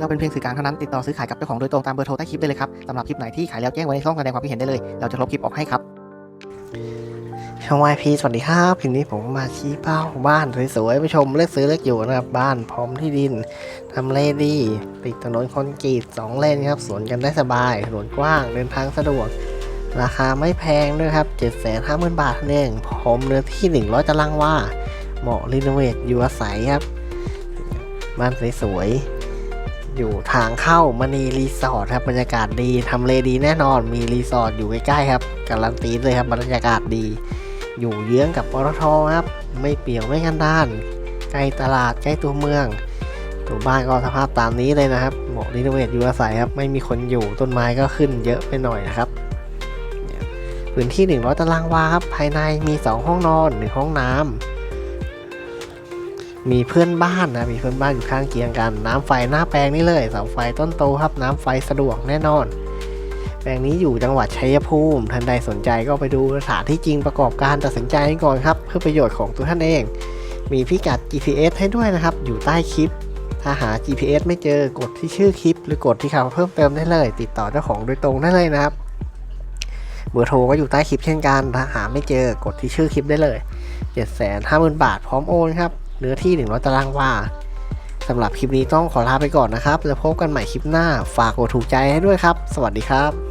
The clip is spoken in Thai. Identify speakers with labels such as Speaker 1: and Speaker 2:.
Speaker 1: เราเป็นเพียงสื่อกลางเท่านั้นติดต่อซื้อขายกับเจ้าของโดยตรงตามเบอร์โทรใต้คลิปได้เลยครับสำหรับคลิปไหนที่ขายแล้วแจ้งไว้ในช่องแสดงความคิดเห็นได้เลย เราจะลบคลิปออกให้ครับช่องวายพีสวัสดีครับทีนี้ผมมาชี้เป้าบ้านสวยๆผู้ชมเลือกซื้อเลือกอยู่นะครับ บ้านพร้อมที่ดินทำเลดีติดถนนคอนกรีตสองเลนครับสวนกันได้สบายถนนกว้างเดินทางสะดวก ราคาไม่แพงด้วยครับ 750,000 บาทนั่นเองพร้อมเนื้อที่ 100 ตารางวาเหมาะรีโนเวทอยู่อาศัยครับ บ้านสวยๆ อยู่ทางเข้ามณีรีสอร์ทครับบรรยากาศดีทำเลดีแน่นอนมีรีสอร์ทอยู่ใกล้ๆครับการันตีเลยครับบรรยากาศดี อยู่เยื้องกับปตทครับ ไม่เปี่ยวไม่กันด้านใกล้ตลาดใกล้ตัวเมืองตัวบ้านก็สภาพตามนี้เลยนะครับเหมาะรีโนเวทอยู่อาศัยครับไม่มีคนอยู่ต้นไม้ก็ขึ้นเยอะไปหน่อยนะครับพื้นที่ 100 ตารางวาครับภายในมี 2 ห้องนอน1ห้องน้ำ มีเพื่อนบ้านนะมีเพื่อนบ้านอยู่ข้างเคียงกัน น้ำไฟหน้าแปลงนี่เลยเสาไฟต้นโตครับ น้ำไฟสะดวกแน่นอน แปลงนี้อยู่จังหวัดชัยภูมิท่านใดสนใจก็ไปดูสถานที่จริงประกอบการตัดสินใจกันก่อนครับ เพื่อประโยชน์ของตัวท่านเอง มีพิกัด GPS ให้ด้วยนะครับ อยู่ใต้คลิป ถ้าหา GPS ไม่เจอกดที่ชื่อคลิป หรือกดที่คำเพิ่มเติมได้เลย ติดต่อเจ้าของโดยตรงได้เลยนะครับเบอร์โทรก็อยู่ใต้คลิปเช่นกันถ้าหาไม่เจอกดที่ชื่อคลิปได้เลย 750,000 บาทพร้อมโอนครับ เนื้อที่ 100 ตารางวาสำหรับคลิปนี้ต้องขอลาไปก่อนนะครับ แล้วพบกันใหม่คลิปหน้า ฝากกดถูกใจให้ด้วยครับ สวัสดีครับ